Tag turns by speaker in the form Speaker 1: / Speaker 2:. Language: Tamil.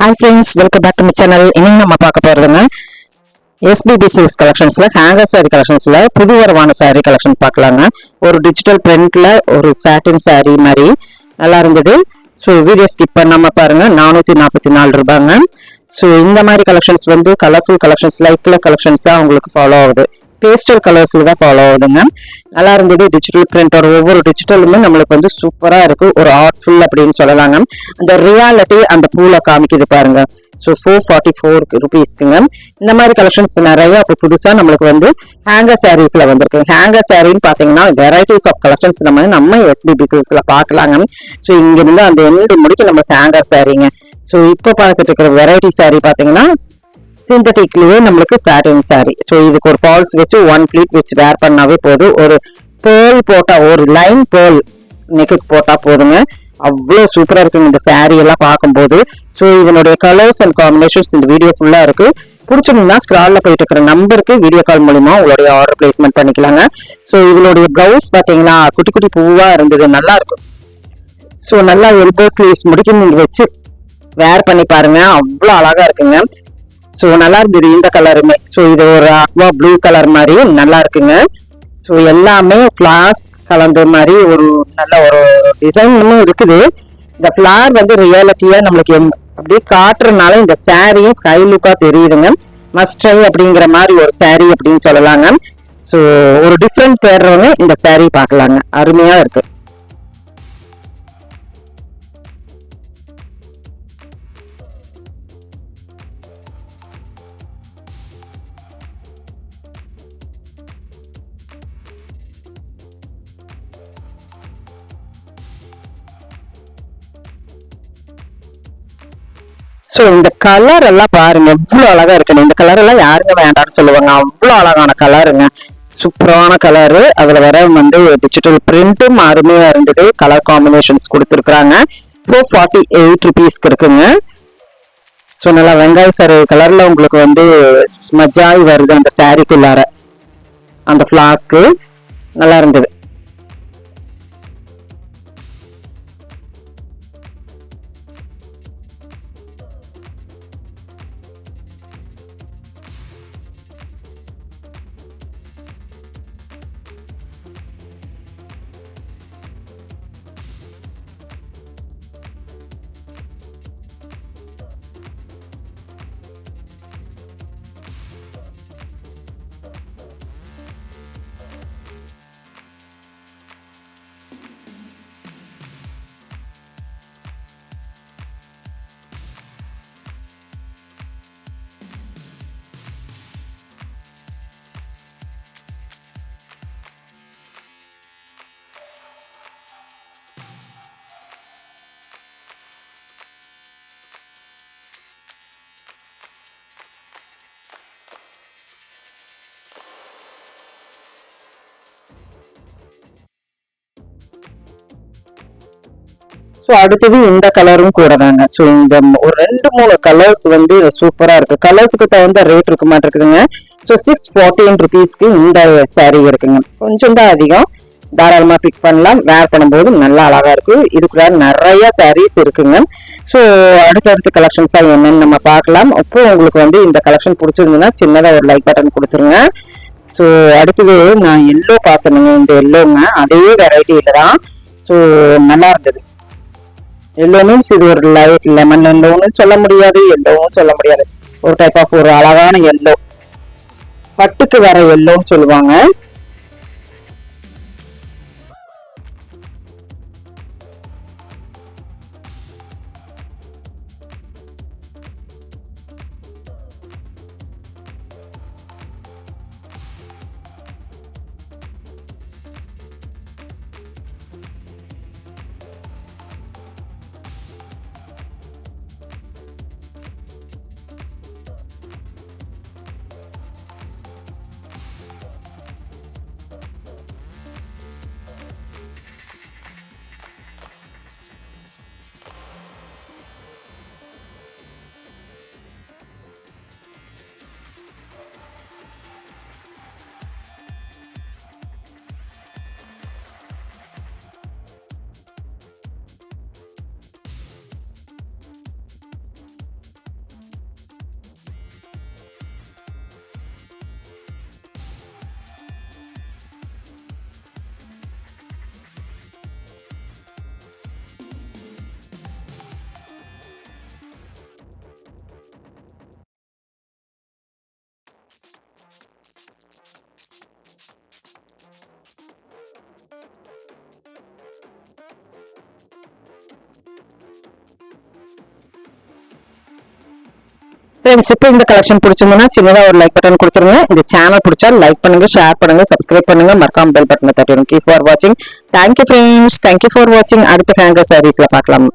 Speaker 1: Hi friends welcome back to my channel இன்னைக்கு நம்ம பார்க்க போகிறதுங்க எஸ்பிபி சில்க்ஸ் கலெக்ஷன்ஸில் ஹேங்கர் saree கலெக்ஷன்ஸில் புது வரவான saree கலெக்ஷன் பார்க்கலாங்க. ஒரு டிஜிட்டல் பிரிண்டில் ஒரு சாட்டின் saree மாதிரி நல்லா இருந்தது. ஸோ வீடியோ ஸ்கிப் பண்ணாமல் பாருங்கள் நானூற்றி நாற்பத்தி நாலு ரூபாங்க. ஸோ இந்த மாதிரி கலெக்ஷன்ஸ் வந்து கலர்ஃபுல் கலெக்ஷன்ஸ் லைக்கில் கலெக்ஷன்ஸாக உங்களுக்கு ஃபாலோ ஆகுது. பேஸ்டல் கலர்ஸில் தான் ஃபாலோ ஆகுதுங்க நல்லா இருந்தது. டிஜிட்டல் பிரிண்டோட ஒவ்வொரு டிஜிட்டலுமே நம்மளுக்கு வந்து சூப்பராக இருக்கு. ஒரு ஆர்ட்ஃபுல் அப்படின்னு சொல்லலாங்க அந்த ரியாலிட்டி அந்த பூவில் காமிக்குது பாருங்க. ஸோ ஃபோர் ஃபார்ட்டி ஃபோர் ருபீஸ்க்குங்க இந்த மாதிரி கலெக்ஷன்ஸ் நிறைய இப்போ புதுசாக நம்மளுக்கு வந்து ஹேங்கர் சாரீஸில் வந்திருக்கு. ஹேங்கர் சாரின்னு பார்த்தீங்கன்னா வெரைட்டிஸ் ஆஃப் கலெக்ஷன்ஸ் நம்ம நம்ம எஸ்பிபி சில்க்ஸ்ல பார்க்கலாங்க ஸோ இங்கிருந்து அந்த எண்டு முடிக்க நம்ம ஹேங்கர் சாரீங்க ஸோ இப்போ பார்த்துட்டு இருக்கிற வெரைட்டி சாரி பார்த்தீங்கன்னா சிந்தட்டிக்லயே நம்மளுக்கு சாட்டின் சாரி ஸோ இதுக்கு ஒரு ஃபால்ஸ் வச்சு ஒன் ஃபிளீட் வச்சு வேர் பண்ணாவே போதும். ஒரு பேர்ல் போட்டா ஒரு லைன் பேர்ல் நெக்கு போட்டா போதுங்க. அவ்வளோ சூப்பராக இருக்குங்க இந்த சாரீ எல்லாம் பார்க்கும்போது. ஸோ இதனுடைய கலர்ஸ் அண்ட் காம்பினேஷன்ஸ் இந்த வீடியோ ஃபுல்லாக இருக்குது பிடிச்சிருந்தா ஸ்க்ரால்ல போயிட்டு இருக்கிற நம்பருக்கு வீடியோ கால் மூலிமா உங்களுடைய ஆர்டர் பிளேஸ்மெண்ட் பண்ணிக்கலாங்க. ஸோ இதனுடைய ப்ளவுஸ் பார்த்தீங்கன்னா குட்டி குட்டி பூவாக இருந்தது. நல்லா இருக்கும். ஸோ நல்லா எல்போ ஸ்லீவ்ஸ் முடிக்க நீங்கள் வச்சு வேர் பண்ணி பாருங்க. அவ்வளோ அழகா இருக்குங்க. ஸோ நல்லா இருந்தது இந்த கலருமே ஸோ இது ஒரு அக்வா ப்ளூ கலர் மாதிரி நல்லா இருக்குங்க. ஸோ எல்லாமே ஃப்ளார்ஸ் கலந்த மாதிரி ஒரு நல்ல ஒரு டிசைனும் இருக்குது. இந்த ஃப்ளார் வந்து ரியாலிட்டியாக நம்மளுக்கு எம்- அப்படியே காட்டுறதுனால இந்த சாரியும் கை லுக்காக தெரியுதுங்க. மஸ்டை அப்படிங்கிற மாதிரி ஒரு சாரி அப்படின்னு சொல்லலாங்க. ஸோ ஒரு டிஃப்ரெண்ட் தேடுறவங்க இந்த சாரி பார்க்கலாங்க. அருமையாக இருக்குது ஸோ இந்த கலர் எல்லாம் பாருங்க எவ்வளோ அழகா இருக்குன்னு இந்த கலர் எல்லாம் யாருங்க வேண்டாம்னு சொல்லுவாங்க. அவ்வளோ அழகான கலருங்க சூப்பரான கலரு அதில் வர வந்து டிஜிட்டல் பிரிண்ட்டும் அருமையாக இருந்தது. கலர் காம்பினேஷன்ஸ் கொடுத்துருக்குறாங்க. ஃபோர் ஃபார்ட்டி எயிட் ருபீஸ்க்கு இருக்குங்க. ஸோ நல்லா வெங்காய சாரி கலரில் உங்களுக்கு வந்து ஸ்மஜாய் வருது அந்த சாரிக்குள்ளார அந்த ஃப்ளாஸ்க்கு நல்லா இருந்தது. ஸோ அடுத்தது இந்த கலரும் கூட தாங்க. ஸோ இந்த ஒரு ரெண்டு மூணு கலர்ஸ் வந்து சூப்பராக இருக்குது கலர்ஸுக்கு தகுந்த ரேட் இருக்க மாட்டிருக்குதுங்க ஸோ சிக்ஸ் ஃபார்ட்டின் ருபீஸ்க்கு இந்த saree இருக்குங்க. கொஞ்சம் தான் அதிகம். தாராளமாக பிக் பண்ணலாம். வேர் பண்ணும்போது நல்லா அழகாக இருக்குது இதுக்குள்ள நிறைய சாரீஸ் இருக்குங்க. ஸோ அடுத்தடுத்த கலெக்ஷன்ஸாக என்னென்னு நம்ம பார்க்கலாம். அப்போ உங்களுக்கு வந்து இந்த கலெக்ஷன் பிடிச்சிருந்ததுன்னா சின்னதாக ஒரு லைக் பட்டன் கொடுத்துருங்க. ஸோ அடுத்தது நான் எல்லோ பார்த்தேனுங்க. இந்த எல்லோங்க அதே வெரைட்டியில தான். ஸோ நல்லா இருந்தது. எல்லோ மீன்ஸ் இது ஒரு லைட் லெமன் எல்லோன்னு சொல்ல முடியாது எல்லோவும் சொல்ல முடியாது. ஒரு டைப் ஆஃப் ஒரு அழகான எல்லோ பட்டுக்கு வர எல்லோன்னு சொல்லுவாங்க. ஃப்ரெண்ட்ஸ் இப்போ இந்த கலெக்ஷன் பிடிச்சிருந்ததுன்னா சின்னதாக ஒரு லைக் பட்டன் கொடுத்துருங்க. இந்த சேனல் பிடிச்சா லைக் பண்ணுங்க ஷேர் பண்ணுங்க சப்ஸ்கிரைப் பண்ணுங்க. மறக்காம பெல் பட்டனை தட்டிடுங்க. கீ ஃபார் வாட்சிங் தேங்க்யூ ஃப்ரெண்ட்ஸ் தேங்க்யூ ஃபார் வாட்சிங் அடுத்த ஹேங்கர் சாரீஸில் பார்க்கலாம்.